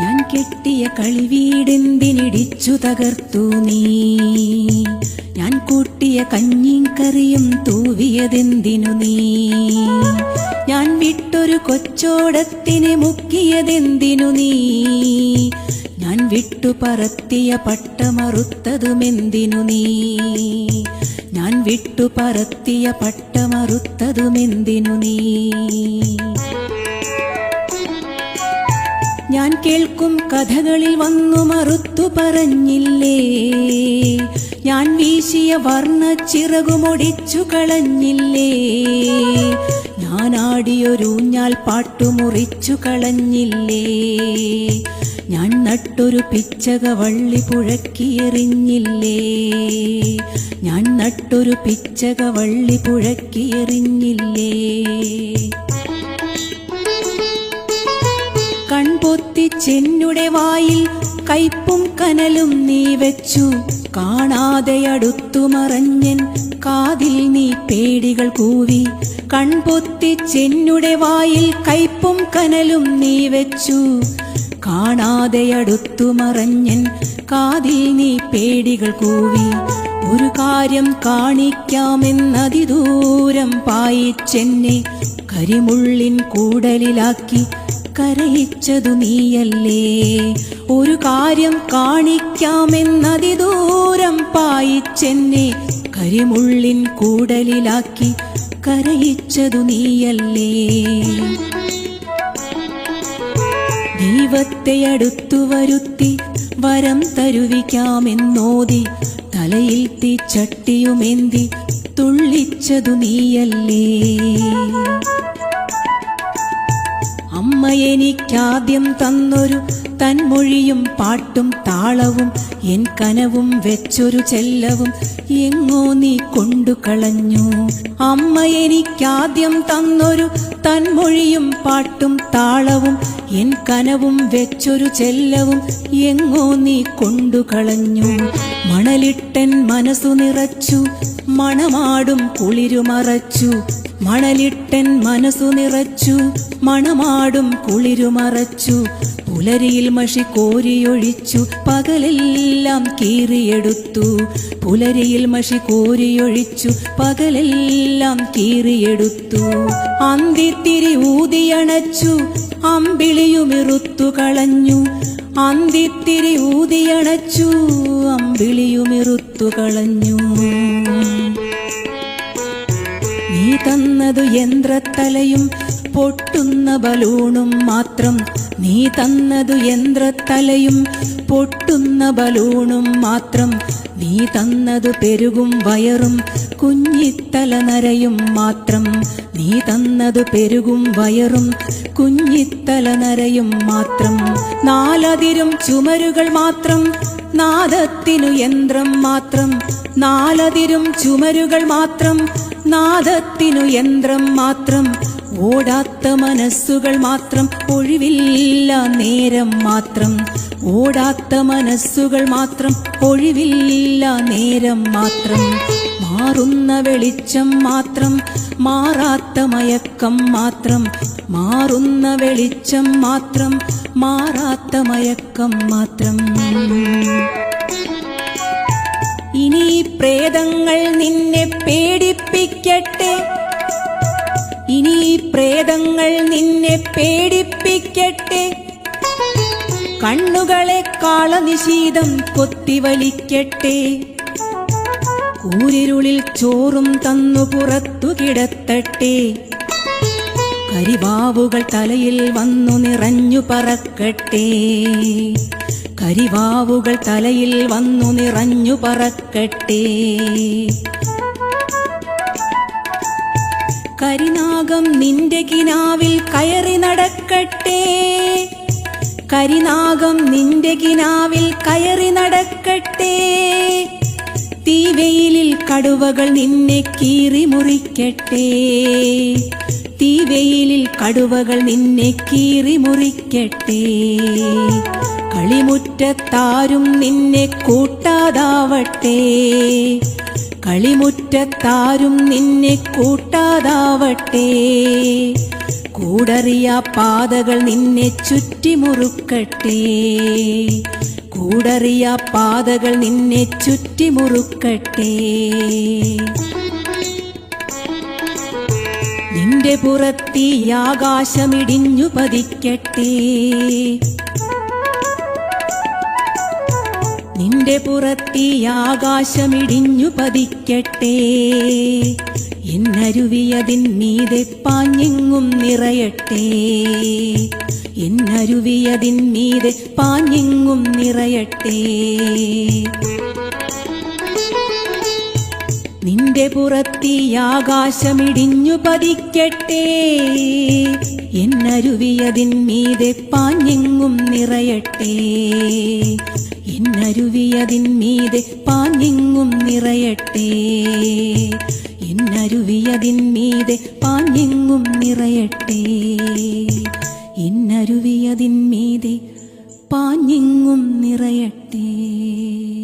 ഞാൻ കെട്ടിയ കളിവീടെന്തിനിടിച്ചു തകർത്തു നീ. ഞാൻ കൂട്ടിയ കഞ്ഞിയും കറിയും തൂവിയതെന്തിനു നീ. ഞാൻ വിട്ടൊരു കൊച്ചോടത്തിനെ മുക്കിയതെന്തിനു നീ. ഞാൻ വിട്ടു പറത്തിയ പട്ടമറുത്തതുമെന്തിനു നീ. ഞാൻ വിട്ടു പറത്തിയ പട്ടമറുത്തതുമെന്തിനു നീ? ഞാൻ കേൾക്കും കഥകളിൽ വന്നു മറുത്തു പറഞ്ഞില്ലേ? ഞാൻ വീശിയ വർണ ചിറകുമൊടിച്ചു കളഞ്ഞില്ലേ? പാട്ടു പാട്ടുമുറിച്ചു കളഞ്ഞില്ലേ? ഞാൻ നട്ടൊരു പിച്ചക വള്ളി പുഴക്കിയെറിഞ്ഞില്ലേ? ഞാൻ നട്ടൊരു പിച്ചക വള്ളി പുഴക്കിയെറിഞ്ഞില്ലേ? കൺപൊത്തി ചെന്നുടെ വായിൽ കയ്പും കനലും നീ വെച്ചു. കാണാതെ അടുത്തു മറഞ്ഞൻ കാതിൽ നീ പേടികൾ കൂവി. കൺപൊത്തി ചെന്നുടെ വായിൽ കയ്പും കനലും നീ വെച്ചു. കാണാതെ അടുത്തു മറഞ്ഞൻ കാതിൽ നീ പേടികൾ കൂവി. ഒരു കാര്യം കാണിക്കാമെന്നതിദൂരം പായിച്ചെന്നെ കരിമുള്ളിൻ കൂടലിലാക്കി കരയിച്ചതു നീയല്ലേ. ഒരു കാര്യം കാണിക്കാമെന്നതിദൂരം പായിച്ചെന്നെ കരിമുള്ളിൻ കൂടലിലാക്കി കരയിച്ചതു നീയല്ലേ? ദൈവത്തെ അടുത്തു വരുത്തി വരം തരുവിക്കാമെന്നോതി തലയിൽ തീച്ചട്ടിയുമെന്തി തുള്ളിച്ചതു നീയല്ലേ? അമ്മ എനിക്കാദ്യം തന്നൊരു തന്മൊഴിയും പാട്ടും താളവും എൻ കനവും വെച്ചൊരു ചെല്ലവും എങ്ങോ നീ കൊണ്ടു കളഞ്ഞു. അമ്മ എനിക്കാദ്യം തന്നൊരു തന്മൊഴിയും പാട്ടും താളവും എൻ കനവും വെച്ചൊരു ചെല്ലവും എങ്ങോ നീ കൊണ്ടു കളഞ്ഞു. മണലിട്ടൻ മനസ്സു നിറച്ചു മണമാടും കുളിരുമറച്ചു. മണലിട്ടൻ മനസ്സു നിറച്ചു മണമാടും കുളിരുമറച്ചു. പുലരിയിൽ മഷി കോരിയൊഴിച്ചു പകലെല്ലാം കീറിയെടുത്തു. പുലരിയിൽ മഷി കോരിയൊഴിച്ചു പകലെല്ലാം കീറിയെടുത്തു. അന്തിത്തിരി ഊതിയണച്ചു അമ്പിളിയുമിറുത്തു കളഞ്ഞു. അന്തിത്തിരി ഊതിയണച്ചു അമ്പിളിയുമിറുത്തു കളഞ്ഞു. നീ തന്നതു യന്ത്രത്തലയും പൊട്ടുന്ന ബലൂണും മാത്രം നീ തന്നതു യന്ത്രത്തലയും പൊട്ടുന്ന ബലൂണും മാത്രം. നീ തന്നതു പെരുകും വയറും കുഞ്ഞിത്തല നരയും മാത്രം. നീ തന്നതു പെരുകും വയറും കുഞ്ഞിത്തല നരയും മാത്രം. നാലതിരും ചുമരുകൾ മാത്രം നാദത്തിനു യന്ത്രം മാത്രം. നാലതിരും ചുമരുകൾ മാത്രം നാദത്തിനു യന്ത്രം മാത്രം. ഓടാത്ത മനസ്സുകൾ മാത്രം ഒഴിവില്ല നേരം മാത്രം. ഓടാത്ത മനസ്സുകൾ മാത്രം ഒഴിവില്ല നേരം മാത്രം. മാറുന്ന വെളിച്ചം മാത്രം മാറാത്ത മയക്കം മാത്രം. മാറുന്ന വെളിച്ചം മാത്രം മാറാത്ത മയക്കം മാത്രം. ഇനി പ്രേതങ്ങൾ നിന്നെ പേടിപ്പിക്കട്ടെ. ഇനി പ്രേതങ്ങൾ നിന്നെ പേടിപ്പിക്കട്ടെ. കണ്ണുകളെ കാളനിശീതം കൊത്തിവലിക്കട്ടെ. കൂരിരുളിൽ ചോറും തന്നു പുറത്തു കിടത്തട്ടെ. കരിവാവുകൾ തലയിൽ വന്നു നിറഞ്ഞു പറക്കട്ടെ. കരിവാവുകൾ തലയിൽ വന്നു നിറഞ്ഞു പറക്കട്ടെ. കരിനാഗം നിന്റെ കിനാവിൽ കയറി നടക്കട്ടെ. കരിനാഗം നിന്റെ കിനാവിൽ കയറി നടക്കട്ടെ. തീവെയിലിൽ കടുവകൾ നിന്നെ കീറി മുറിക്കട്ടെ. തീവെയിലിൽ കടുവകൾ നിന്നെ കീറി മുറിക്കട്ടെ. കളിമുറ്റത്താരും നിന്നെ കൂട്ടാതാവട്ടെ. കളിമുറ്റത്താരും നിന്നെ കൂട്ടാതാവട്ടെ. കൂടറിയ പാതകൾ നിന്നെ ചുറ്റിമുറുക്കട്ടെ. കൂടറിയ പാതകൾ നിന്നെ ചുറ്റിമുറുക്കട്ടെ. നിന്റെ പുറത്തി ആകാശമിടിഞ്ഞു പതിക്കട്ടെ. നിന്റെ പുറത്തി ആകാശമിടിഞ്ഞു പതിക്കട്ടെ. എന്നരുവിയതിൻ മീതെ പാഞ്ഞെങ്ങും നിറയട്ടെ. എന്നരുവിയതിൻ മീതെ പാഞ്ഞെങ്ങും നിറയട്ടെ. നിന്റെ പുറത്തി ആകാശമിടിഞ്ഞു പതിക്കട്ടെ. എന്നരുവിയതിൻ മീതെ പാഞ്ഞെങ്ങും നിറയട്ടെ. എന്നരുവിയതിൻ പാഞ്ഞിങ്ങും നിറയട്ടെ. എന്നരുവിയതിൻ പാഞ്ഞിങ്ങും നിറയട്ടെ. പാഞ്ഞിങ്ങും പാഞ്ഞെങ്ങും നിറയട്ടെ.